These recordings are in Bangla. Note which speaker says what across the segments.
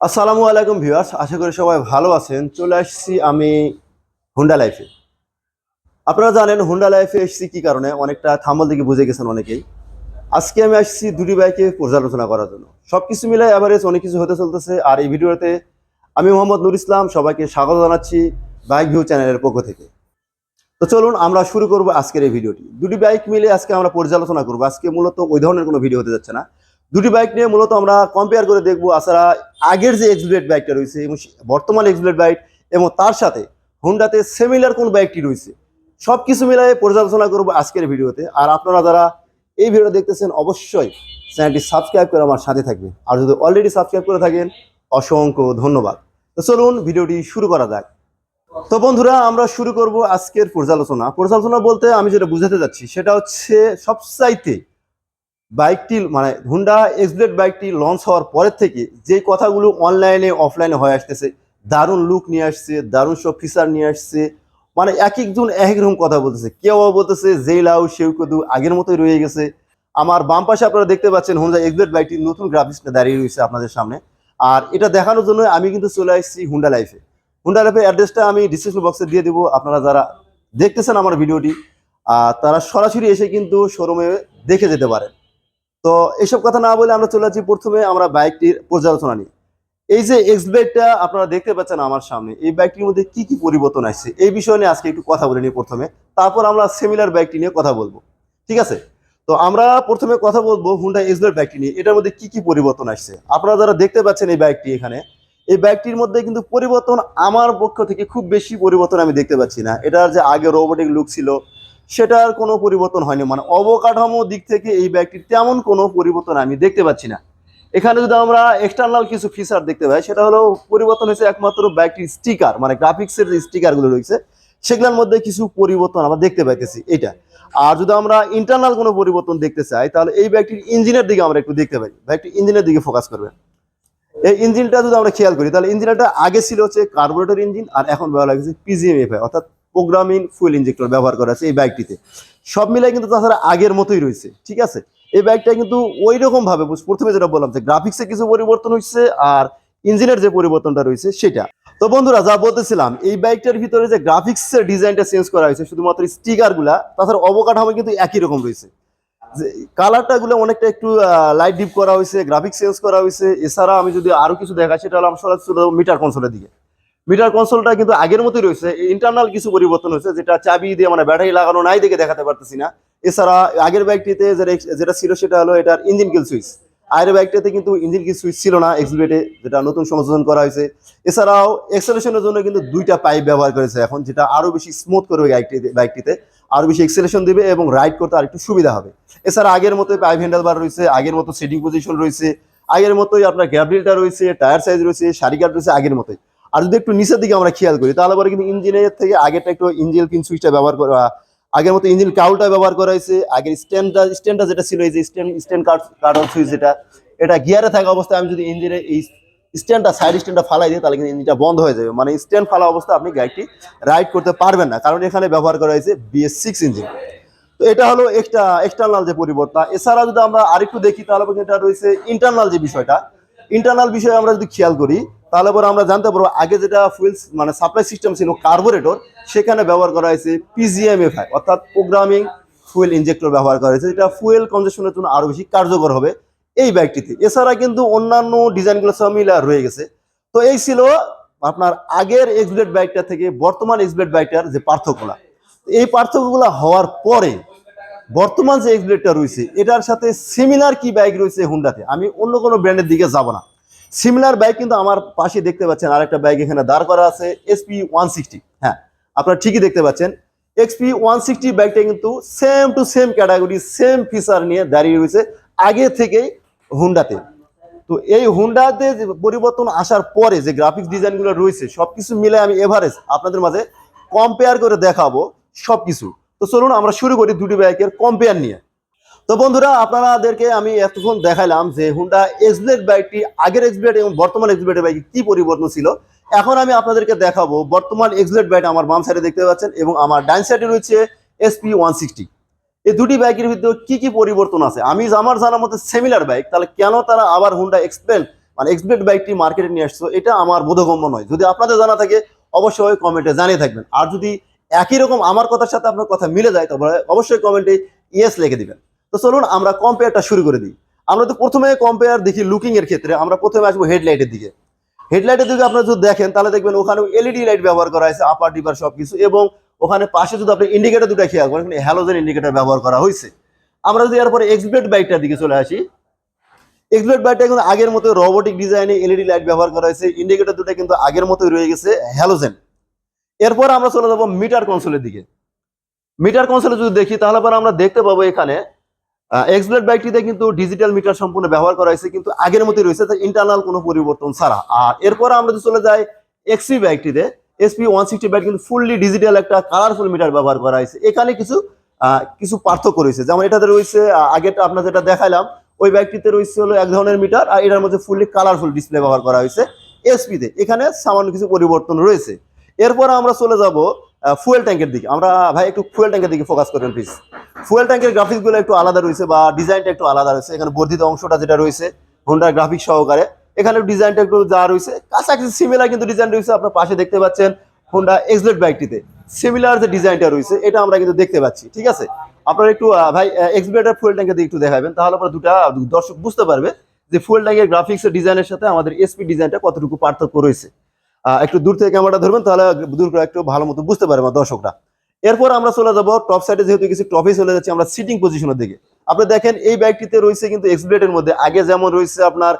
Speaker 1: আসসালামু আলাইকুম ভিউয়ার্স, আশা করি সবাই ভালো আছেন। চলে আসছি আমি হুন্ডা লাইফে আপনারা জানেন হুন্ডা লাইফে এসেছি কি কারণে? অনেকটা থাম্বল থেকে বুঝে গেছেন অনেকেই। আজকে আমি আসছি দুটি বাইকে পর্যালোচনা করার জন্য। সব কিছু মিলে অ্যাভারেজ অনেক কিছু হতে চলতেছে। আর এই ভিডিওতে আমি মোহাম্মদ নুর ইসলাম সবাইকে স্বাগত জানাচ্ছি বাইক ভিউ চ্যানেলের পক্ষ থেকে। তো চলুন, আমরা শুরু করব আজকের এই ভিডিওটি। দুটি বাইক মিলে আজকে আমরা পর্যালোচনা করব। আজকে মূলত ওই ধরনের কোনো ভিডিও হতে যাচ্ছে না। দুটি বাইক নিয়ে মূলত আমরা কম্পেয়ার করে দেখব আসলে আগের যে এক্সব্লেড বাইকটা রয়েছে এবং বর্তমান এক্সব্লেড বাইক এবং তার সাথে হোন্ডাতে সিমিলার কোন বাইকটি রয়েছে। সব কিছু মিলাই পর্যালোচনা করব আজকের ভিডিওতে। আর আপনারা যারা এই ভিডিও দেখতেছেন, অবশ্যই চ্যানেলটি সাবস্ক্রাইব করে আমার সাথে থাকবেন। আর যদি অলরেডি সাবস্ক্রাইব করে থাকেন, অসংখ্য ধন্যবাদ। তো চলুন ভিডিওটি শুরু করা যাক। তো বন্ধুরা, আমরা শুরু করব আজকের পর্যালোচনা। পর্যালোচনা বলতে আমি যেটা বুঝাতে যাচ্ছি, সেটা হচ্ছে সবচাইতে বাইকটি মানে হুন্ডা এক্সব্লেড বাইকটি লঞ্চ হওয়ার পরের থেকে যে কথাগুলো অনলাইনে অফলাইনে হয়ে আসতেছে, দারুণ লুক নিয়ে আসছে, দারুণ সব ফিচার নিয়ে আসছে মানে এক একজন এক রকম কথা বলতেছে। কেউ আবার বলতেছে, যেই লাউ সেউ কদু আগের মতোই রয়ে গেছে। আমার বাম পাশে আপনারা দেখতে পাচ্ছেন হুন্ডা এক্সব্লেড বাইকটি নতুন গ্রাফিক্সটা দাঁড়িয়ে রয়েছে আপনাদের সামনে। আর এটা দেখানোর জন্য আমি কিন্তু চলে আসছি হুন্ডা লাইফে হুন্ডা লাইফের অ্যাড্রেসটা আমি ডিসক্রিপশন বক্সে দিয়ে দেবো, আপনারা যারা দেখতেছেন আমার ভিডিওটি তারা সরাসরি এসে কিন্তু শোরুমে দেখে যেতে পারেন। তো এইসব কথা না বলে আমরা চলে যাচ্ছি প্রথমে আমরা বাইকটির পর্যালোচনা নিয়ে। এই যে এক্সব্লেডটা আপনারা দেখতে পাচ্ছেন আমার সামনে, এই বাইকটির মধ্যে কি কি পরিবর্তন আসছে? এই বিষয় নিয়ে আজকে একটু কথা বলে নিই প্রথমে। তারপর আমরা সিমিলার বাইকটি নিয়ে কথা বলব। ঠিক আছে? তো আমরা প্রথমে কথা বলব হুন্ডা এক্সব্লেড বাইকটি নিয়ে। এটার মধ্যে কি কি পরিবর্তন আসছে? আপনারা যারা দেখতে পাচ্ছেন এই বাইকটি এখানে, এই বাইকটির মধ্যে কিন্তু পরিবর্তন আমার পক্ষ থেকে খুব বেশি পরিবর্তন আমি দেখতে পাচ্ছি না। এটার যে আগে রোবোটিক লুক ছিল সেটার কোনো পরিবর্তন হয়নি। মানে অবকাঠামো দিক থেকে এই ব্যাগটির তেমন কোনো পরিবর্তন আমি দেখতে পাচ্ছি না। এখানে যদি আমরা এক্সটার্নাল কিছু ফিচার দেখতে পাই, সেটা হলো পরিবর্তন হয়েছে একমাত্র ব্যাগটির স্টিকার মানে গ্রাফিক্সের যে স্টিকারগুলো রয়েছে, সেগুলোর মধ্যে কিছু পরিবর্তন আমরা দেখতে পাইতেছি এটা আর যদি আমরা ইন্টারনাল কোনো পরিবর্তন দেখতে চাই, তাহলে এই ব্যাগটির ইঞ্জিনের দিকে আমরা একটু দেখতে পাই। বাইকটির ইঞ্জিনের দিকে ফোকাস করবেন। এই ইঞ্জিনটা যদি আমরা খেয়াল করি, তাহলে ইঞ্জিনটা আগে ছিল হচ্ছে কার্বোরেটর ইঞ্জিন আর এখন ব্যবহার লাগছে পিজিএমএফআই অর্থাৎ প্রোগ্রামিং ফুয়েল ইঞ্জেক্টর ব্যবহার করা আছে এই বাইকটিতে সব মিলাই কিন্তু তাছাড়া আগের মতোই রয়েছে, ঠিক আছে? এই বাইকটা কিন্তু ওই রকম ভাবে প্রথমে যেটা বললাম যে গ্রাফিক্সে কিছু পরিবর্তন হচ্ছে আর ইঞ্জিনের যে পরিবর্তনটা রয়েছে সেটা। তো বন্ধুরা, যা বলতেছিলাম, এই বাইকটার ভিতরে যে গ্রাফিক্সের ডিজাইনটা চেঞ্জ করা হয়েছে, শুধুমাত্র স্টিকারগুলা তাছাড়া অবকাঠামো কিন্তু একই রকম রয়েছে। যে কালারটা গুলো অনেকটা একটু লাইট ডিপ করা হয়েছে গ্রাফিক্স চেঞ্জ করা হয়েছে। এছাড়া আমি যদি আরও কিছু দেখাই, সেটা হলো আমি সরাসরি চলে মিটার কনসোলের দিকে। মিটার কনসোলটা কিন্তু আগের মতোই রয়েছে। ইন্টারনাল কিছু পরিবর্তন হয়েছে, যেটা চাবি দিয়ে মানে ব্যাটারি লাগানো নাই দেখে দেখাতে পারতেছি না। এছাড়া আগের বাইকটিতে যেটা যেটা ছিল সেটা হলো এটার ইঞ্জিন কিল সুইচ আগের বাইকটাতে কিন্তু ইঞ্জিন কিল সুইচ ছিল না এক্সবিলেটে যেটা নতুন সংশোধন করা হয়েছে। এছাড়াও এক্সেলেশনের জন্য কিন্তু দুইটা পাইপ ব্যবহার করেছে এখন, যেটা আরও বেশি স্মুথ করবে বাইকটিতে বাইকটিতে আরও বেশি এক্সেলেশন দেবে এবং রাইড করতে আর একটু সুবিধা হবে। এছাড়া আগের মতো পাইপ হ্যান্ডেল বার রয়েছে, আগের মতো সিটিং পজিশন রয়েছে। আগের মতোই আপনার গ্যাব্রিলটা রয়েছে টায়ার সাইজ রয়েছে সারি গার্ড রয়েছে, আগের মতোই। আর যদি একটু নিচের দিকে আমরা খেয়াল করি, তাহলে পরে কিন্তু ইঞ্জিনের থেকে আগেরটা একটু ইঞ্জিন পিন সুইচটা ব্যবহার করা, আগের মতো ইঞ্জিন কাউলটা ব্যবহার করা হয়েছে, আগের স্ট্যান্ডটা স্ট্যান্ডটা যেটা ছিল এই যে stand stand card card switch যেটা, এটা গিয়ারে থাকা অবস্থায় আমি যদি ইঞ্জিনের এই স্ট্যান্ডটা সাইড স্ট্যান্ডটা ফালাই দিই, তাহলে কিন্তু ইঞ্জিনটা বন্ধ হয়ে যাবে। মানে স্ট্যান্ড ফালা অবস্থা আপনি গাড়িটি রাইড করতে পারবেন না, কারণ এখানে ব্যবহার করা হয়েছে বিএস সিক্স ইঞ্জিন তো এটা হলো এক্সট্রা এক্সটার্নাল যে পরিবর্তন। এছাড়া যদি আমরা আরেকটু দেখি, তাহলে এটা রয়েছে ইন্টারনাল যে বিষয়টা। ইন্টারনাল বিষয়ে আমরা যদি খেয়াল করি তাহলে পরে আমরা জানতে পারব, আগে যেটা ফুয়েল মানে সাপ্লাই সিস্টেম ছিল কার্বোরেটর সেখানে ব্যবহার করা হয়েছে পিজিএমএফআই অর্থাৎ প্রোগ্রামিং ফুয়েল ইঞ্জেক্টর ব্যবহার করা হয়েছে, যেটা ফুয়েল কনজেশনের জন্য আরও বেশি কার্যকর হবে এই বাইকটিতে এছাড়া কিন্তু অন্যান্য ডিজাইনগুলো সব মিলে রয়ে গেছে। তো এই ছিল আপনার আগের এক্সব্লেড বাইকটা থেকে বর্তমান এক্সব্লেড বাইকটার যে পার্থক্যগুলা। এই পার্থক্যগুলো হওয়ার পরে বর্তমান যে এক্সব্লেডটা রয়েছে, এটার সাথে সিমিলার কি বাইক রয়েছে হুন্ডাতে আমি অন্য কোনো ব্র্যান্ডের দিকে যাব না। সিমিলার বাইক কিন্তু আমার পাশে দেখতে পাচ্ছেন, আরেকটা বাইক এখানে দাঁড় করা আছে এসপি ওয়ান সিক্সটি হ্যাঁ আপনারা ঠিকই দেখতে পাচ্ছেন এক্সপি ওয়ান সিক্সটি বাইকটা কিন্তু same to same category same feature নিয়ে দাঁড়িয়ে রয়েছে আগে থেকেই হুন্ডাতে তো এই হুন্ডাতে যে পরিবর্তন আসার পরে যে গ্রাফিক্স ডিজাইনগুলো রয়েছে সব কিছু মিলে আমি এভারেজ আপনাদের মাঝে কম্পেয়ার করে দেখাবো সবকিছু। তো চলুন আমরা শুরু করি দুটি বাইকের কম্পেয়ার নিয়ে। তো বন্ধুরা, আপনাদেরকে আমি এতক্ষণ দেখালাম যে হুন্ডা এক্সব্লেড বাইকটি আগের এক্সব্লেড এবং বর্তমান এক্সব্লেড বাইকে কি পরিবর্তন ছিল। এখন আমি আপনাদেরকে দেখাবো বর্তমান এক্সব্লেড বাইক আমার বাম সাইডে দেখতে পাচ্ছেন এবং আমার ডাইন সাইডে রয়েছে এসপি ওয়ান সিক্সটি এই দুটি বাইকের ভিতরে কি কি পরিবর্তন আছে? আমি আমার জানার মতে সিমিলার বাইক তাহলে কেন তারা আবার হুন্ডা এক্সপ্লেন মানে এক্সব্লেড বাইকটি মার্কেটে নিয়ে আসছো? এটা আমার বোধগম্য নয়। যদি আপনাদের জানা থাকে, অবশ্যই কমেন্টে জানিয়ে থাকবেন। আর যদি একই রকম আমার কথার সাথে আপনার কথা মিলে যায়, তবে অবশ্যই কমেন্টে ইয়েস লিখে দিবেন। তো চলুন আমরা কম্পেয়ারটা শুরু করে দিই। আমরা তো প্রথমে কম্পেয়ার দেখি লুকিং এর ক্ষেত্রে, আমরা প্রথমে আসব হেডলাইটের দিকে। হেডলাইটের দিকে আপনারা যদি দেখেন, তাহলে দেখবেন ওখানে এলইডি লাইট ব্যবহার করা হয়েছে আপার ডিপার সবকিছু, এবং ওখানে পাশে যদি আপনি ইন্ডিকেটর দুটো খেয়াল করেন হ্যালোজেন ইন্ডিকেটর ব্যবহার করা হয়েছে। আমরা যদি এরপরে এক্সব্লেড বাইকটার দিকে চলে আসি এক্সব্লেড বাইকটা কিন্তু আগের মতো রোবোটিক ডিজাইনে এলইডি লাইট ব্যবহার করা হয়েছে ইন্ডিকেটর দুটো কিন্তু আগের মতোই রয়ে গেছে হ্যালোজেন এরপর আমরা চলে যাব মিটার কনসোলের দিকে। মিটার কনসোলে যদি দেখি, তাহলে পরে আমরা দেখতে পাবো এখানে এক্সব্লেড বাইকটিতে কিন্তু ডিজিটাল মিটার সম্পূর্ণ ব্যবহার করা হয়েছে কিন্তু আগের মতোই রয়েছে ইন্টারনাল কোনো পরিবর্তন ছাড়া। আর এরপর আমরা যদি চলে যাই এক্সপি বাইকটিতে এসপি ওয়ান সিক্সটি বাইক কিন্তু ফুললি ডিজিটাল একটা কালারফুল মিটার ব্যবহার করা হয়েছে। এখানে কিছু কিছু পার্থক্য রয়েছে। যেমন এটাতে রয়েছে আহ, আগেরটা আপনার যেটা দেখাইলাম ওই বাইকটিতে রয়েছে হলো এক ধরনের মিটার আর এটার মধ্যে ফুললি কালারফুল ডিসপ্লে ব্যবহার করা হয়েছে এসপিতে এখানে সামান্য কিছু পরিবর্তন রয়েছে। এরপর আমরা চলে যাব ফুয়েল ট্যাঙ্কের দিকে। আমরা, ভাই, একটু ফুয়েল ট্যাঙ্কের দিকে ফোকাস করবেন প্লিজ ফুয়েল ট্যাঙ্কের গ্রাফিক্সগুলো একটু আলাদা রয়েছে বা ডিজাইনটা একটু আলাদা রয়েছে। এখানে বর্ধিত অংশটা যেটা রয়েছে হোন্ডার গ্রাফিক্স সহকারে। এখানে ডিজাইনটা একটু যা রয়েছে, কাছাকাছি সিমিলার কিন্তু ডিজাইন রয়েছে। আপনার পাশে দেখতে পাচ্ছেন হোন্ডা এক্সলেট বাইকটিতে সিমিলার যে ডিজাইনটা রয়েছে, এটা আমরা কিন্তু দেখতে পাচ্ছি, ঠিক আছে? আপনারা একটু ভাই এক্সপ্লেটার ফুয়েল ট্যাঙ্কের দিকে একটু দেখাবেন, তাহলে আপনারা দুটা, দর্শক বুঝতে পারবে যে ফুয়েল ট্যাঙ্কের গ্রাফিক্স ডিজাইনের সাথে আমাদের এসপি ডিজাইনটা কতটুকু পার্থক্য রয়েছে। একটু দূর থেকে ক্যামেরাটা ধরবেন, তাহলে দূর করে একটু ভালো মতো বুঝতে পারবে আমার দর্শকরা। এরপর আমরা চলে যাব টপ সাইডে যেহেতু কিছু টপে চলে যাচ্ছি, আমরা সিটিং পজিশনের দিকে। আপনি দেখেন, এই বাইকটিতে রয়েছে কিন্তু এক্সপ্লেটের মধ্যে। আগে যেমন রয়েছে আপনার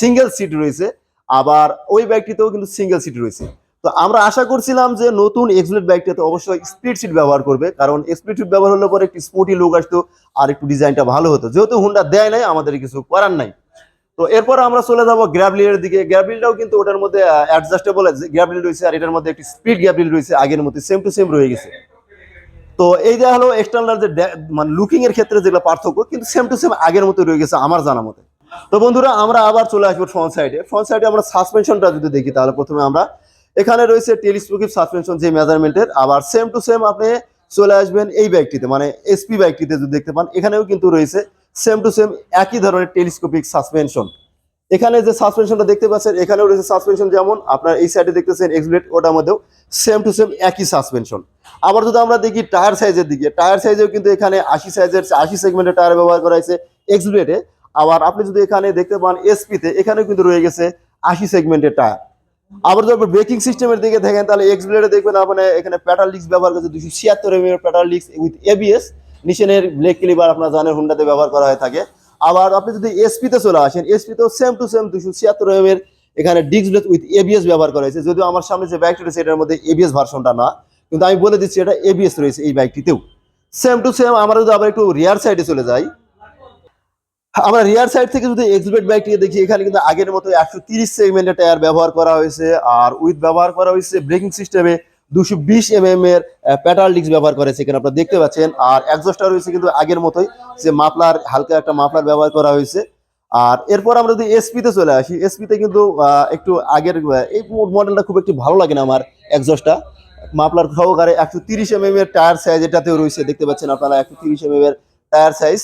Speaker 1: সিঙ্গেল সিট রয়েছে, আবার ওই বাইকটিতেও কিন্তু সিঙ্গেল সিট রয়েছে। তো আমরা আশা করছিলাম যে নতুন এক্সপ্লেট বাইকটাতে অবশ্যই স্পিড সিট ব্যবহার করবে, কারণ স্পিড সিট ব্যবহার হলে পরে একটু স্পোর্টি লুক আসতো, আর একটু ডিজাইনটা ভালো হতো। যেহেতু হুন্ডা দেয় নাই, আমাদের কিছু করার নাই। তো এরপর আমরা চলে যাব গ্র্যাবলির দিকে। গ্র্যাবলিটাও কিন্তু ওটার মধ্যে অ্যাডজাস্টেবল গ্র্যাবলিল রয়েছে আর এটার মধ্যে একটি স্পিড গ্র্যাবলিল রয়েছে, আগের মধ্যে সেম টু সেম রয়ে গেছে। তো এই যে হলো এক্সটার্নাল যে মানে লুকিং এর ক্ষেত্রে যেগুলো পার্থক্য, কিন্তু সেম টু সেম আগের মতো রয়ে গেছে আমার জানা মতে। তো বন্ধুরা, আমরা আবার চলে আসব ফ্রন্ট সাইডে ফ্রন্ট সাইডে আমরা সাসপেনশনটা যদি দেখি, তাহলে প্রথমে আমরা এখানে রয়েছে টেলিস্কোপিক সাসপেনশন যে মেজারমেন্টের আবার সেম টু সেম আপনি চলে আসবেন এই বাইকটিতে মানে এসপি বাইকটিতে যদি দেখতে পান, এখানেও কিন্তু রয়েছে সেম টু সেম একই ধরনের টেলিস্কোপিক সাসপেনশন এখানে যে সাসপেনশনটা দেখতে পাচ্ছেন, এখানেও রয়েছে সাসপেনশন যেমন, আপনার এই সাইডে দেখতেছেন এক্সব্লেড ওটার মধ্যেও সেম টু সেম একই সাসপেনশন আবার যদি আমরা দেখি টায়ার সাইজের দিকে টায়ার সাইজেও কিন্তু এখানে আশি সাইজের আশি সেগমেন্টের টায়ার ব্যবহার করা হয়েছে এক্সব্লেডে আবার আপনি যদি এখানে দেখতে পান এসপিতে এখানেও কিন্তু রয়ে গেছে আশি সেগমেন্টের টায়ার আবার যদি ব্রেকিং সিস্টেমের দিকে দেখেন, তাহলে এক্সব্লেডে দেখবেন আপনি এখানে প্যাটার লিক্স ব্যবহার করেছে দুশো ছিয়াত্তর এম এর প্যাটার লিক্স উইথ এবিএস নিচেনের ব্লেক ক্লিবার আপনার জানেন হুন্ডাতে ব্যবহার করা হয়ে থাকে। আবার আপনি যদি এসপিতে চলে আসেন এসপিতেও সেম টু সেম দুশো ছিয়াত্তর এম এর এখানে ডিস্ক ব্রেক উইথ এবিএস ব্যবহার করা হয়েছে। যদিও আমার সামনে যে বাইকটি রয়েছে, এটার মধ্যে এবিএস ভার্সনটা না, কিন্তু আমি বলে দিচ্ছি, এটা এবিএস রয়েছে এই বাইকটিতেও সেম টু সেম আমরা যদি আবার একটু রিয়ার সাইডে চলে যাই, আমরা রিয়ার সাইড থেকে যদি এক্সবেট বাইকটিকে দেখি, এখানে কিন্তু আগের মতো একশো তিরিশ সেগমেন্টের টায়ার ব্যবহার করা হয়েছে, আর উইথ ব্যবহার করা হয়েছে ব্রেকিং সিস্টেমে দুশো বিশ এম এম এর প্যাটাল ডিস্ক ব্যবহার করেছে এখানে আপনারা দেখতে পাচ্ছেন। আর একজস্টটা রয়েছে কিন্তু আগের মতোই, যে মাফলার, হালকা একটা মাফলার ব্যবহার করা হয়েছে। আর এরপর আমরা যদি এসপিতে চলে আসি এসপিতে কিন্তু একটু আগের এই মডেলটা খুব একটু ভালো লাগে না আমার একজস্টটা মাফলার সহকারে একশো তিরিশ এম এর টায়ার সাইজ এটাতেও রয়েছে, দেখতে পাচ্ছেন আপনারা একশো তিরিশ এম এর টায়ার সাইজ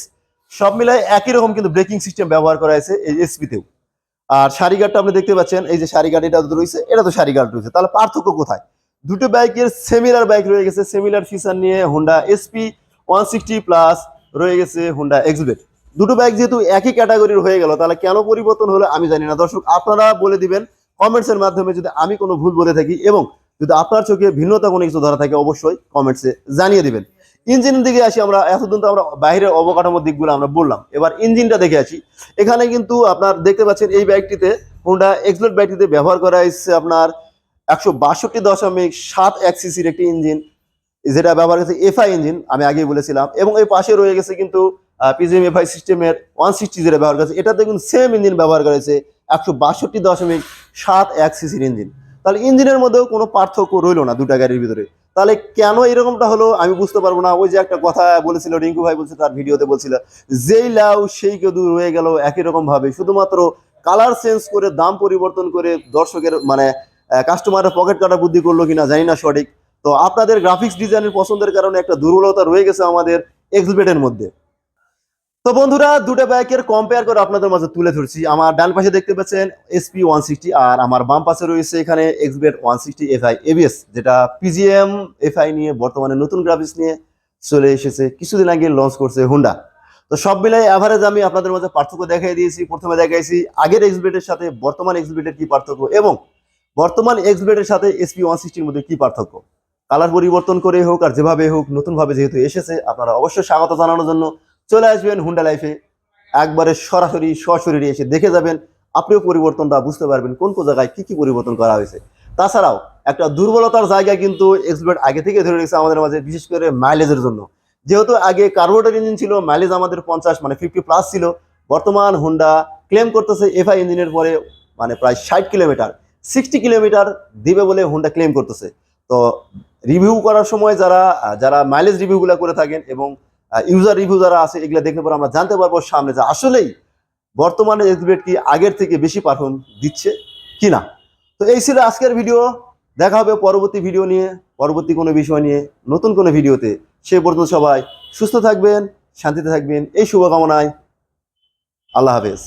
Speaker 1: সব মিলাই একই রকম কিন্তু ব্রেকিং সিস্টেম ব্যবহার করা হয়েছে এই এসপিতেও আর সারি গার্ডটা আপনি দেখতে পাচ্ছেন, এই যে সারি গার্ড এটা রয়েছে, এটা তো সারি রয়েছে। তাহলে পার্থক্য কোথায়? দুটো বাইকের সেমিলার বাইক রয়ে গেছে সেমিলার ফিচার নিয়ে Honda SP one sixty plus রয়ে গেছে হোন্ডা এক্সবেট দুটো বাইক যেহেতু একই ক্যাটাগরির হয়ে গেল, তাহলে কেন পরিবর্তন হলো আমি জানি না। দর্শক, আপনারা বলে দিবেন কমেন্টসের মাধ্যমে যদি আমি কোনো ভুল বলে থাকি এবং যদি আপনার চোখে ভিন্নতা কোনো কিছু ধরা থাকে, অবশ্যই কমেন্টসে জানিয়ে দিবেন। ইঞ্জিনের দিকে আসি আমরা, এতদিন তো আমরা বাইরের অবকাঠামোর দিকগুলো আমরা বললাম। এবার ইঞ্জিনটা দেখে আসি। এখানে কিন্তু আপনার দেখতে পাচ্ছেন এই বাইকটিতে হোন্ডা এক্সপ্লোর বাইকটিতে ব্যবহার করা হয়েছে আপনার একশো বাষট্টি দশমিক সাত এক সিসির একটি ইঞ্জিন, যেটা ব্যবহার করেছে এফআই ইঞ্জিন, আমি আগেই বলেছিলাম। এবং এই পাশে রয়ে গেছে কিন্তু পিজিএম এফআই সিস্টেমের ওয়ান সিক্সটি যেটা ব্যবহার করেছে, এটাতে কিন্তু সেম ইঞ্জিন ব্যবহার করেছে একশো বাষট্টি দশমিক সাত এক সিসির ইঞ্জিন। তাহলে ইঞ্জিনের মধ্যেও কোনো পার্থক্য রইল না দুটা গাড়ির ভিতরে। তাহলে কেন এরকমটা হলো আমি বুঝতে পারব না। ওই যে একটা কথা বলেছিল, রিঙ্কু ভাই বলছে তার ভিডিওতে বলছিল, যেই লাউ সেই কেদু রয়ে গেল একই রকম ভাবে শুধুমাত্র কালার চেঞ্জ করে, দাম পরিবর্তন করে দর্শকের মানে কাস্টমারের পকেট কাটা বুদ্ধি করল কিনা জানি না সঠিক। তো আপনাদের গ্রাফিক্স ডিজাইনের পছন্দের কারণে একটা দুর্বলতা রয়ে গেছে আমাদের এক্সবেটের মধ্যে। তো বন্ধুরা, দুটো বাইকের কম্পেয়ার করে আপনাদের মাঝে তুলে ধরছি। আমার ডান পাশে দেখতে পাচ্ছেন এসপি ওয়ান সিক্সটি আর আমার বাম পাশে রয়েছে এখানে Xblade one sixty FI ABS যেটা পিজিএম এফআই নিয়ে বর্তমানে নতুন গ্রাফিক্স নিয়ে চলে এসেছে। কিছুদিন আগে লঞ্চ করছে হুন্ডা তো সব মিলাই অ্যাভারেজ আমি আপনাদের মাঝে পার্থক্য দেখাই দিয়েছি। প্রথমে দেখাইছি আগের এক্সবেটের সাথে বর্তমান এক্সবেটের কি পার্থক্য এবং বর্তমান এক্সবেটের সাথে এসপি ওয়ান সিক্সটির মধ্যে কি পার্থক্য? কালার পরিবর্তন করে হোক আর যেভাবে হোক, নতুনভাবে যেহেতু এসেছে, আপনারা অবশ্যই স্বাগত জানানোর জন্য চলে আসবেন হুন্ডা লাইফে একবারে সরাসরি, সশরীরে এসে দেখে যাবেন, আপনিও পরিবর্তনটা বুঝতে পারবেন কোন কোন জায়গায় কি কি পরিবর্তন করা হয়েছে। তাছাড়াও একটা দুর্বলতার জায়গা কিন্তু এক্সবেট আগে থেকে ধরে রেখেছে আমাদের মাঝে, বিশেষ করে মাইলেজের জন্য। যেহেতু আগে কার্বোরেটর ইঞ্জিন ছিল মাইলেজ আমাদের পঞ্চাশ মানে ফিফটি প্লাস ছিল। বর্তমান হুন্ডা ক্লেম করতেছে এফআই ইঞ্জিনের পরে মানে প্রায় ষাট কিলোমিটার সিক্সটি কিলোমিটার দিবে বলে হোন্ডা ক্লেম করতেছে। তো রিভিউ করার সময় যারা যারা মাইলেজ রিভিউগুলো করে থাকেন এবং ইউজার রিভিউ যারা আছে, এগুলো দেখলে পরে আমরা জানতে পারব সামনে যে আসলেই বর্তমানে এক্সবেট কি আগের থেকে বেশি পারফর্ম দিচ্ছে কি না তো এই ছিল আজকের ভিডিও দেখা হবে পরবর্তী ভিডিও নিয়ে, পরবর্তী কোনো বিষয় নিয়ে, নতুন কোনো ভিডিওতে সে পর্যন্ত সবাই সুস্থ থাকবেন, শান্তিতে থাকবেন। এই শুভকামনায় আল্লাহ হাফেজ।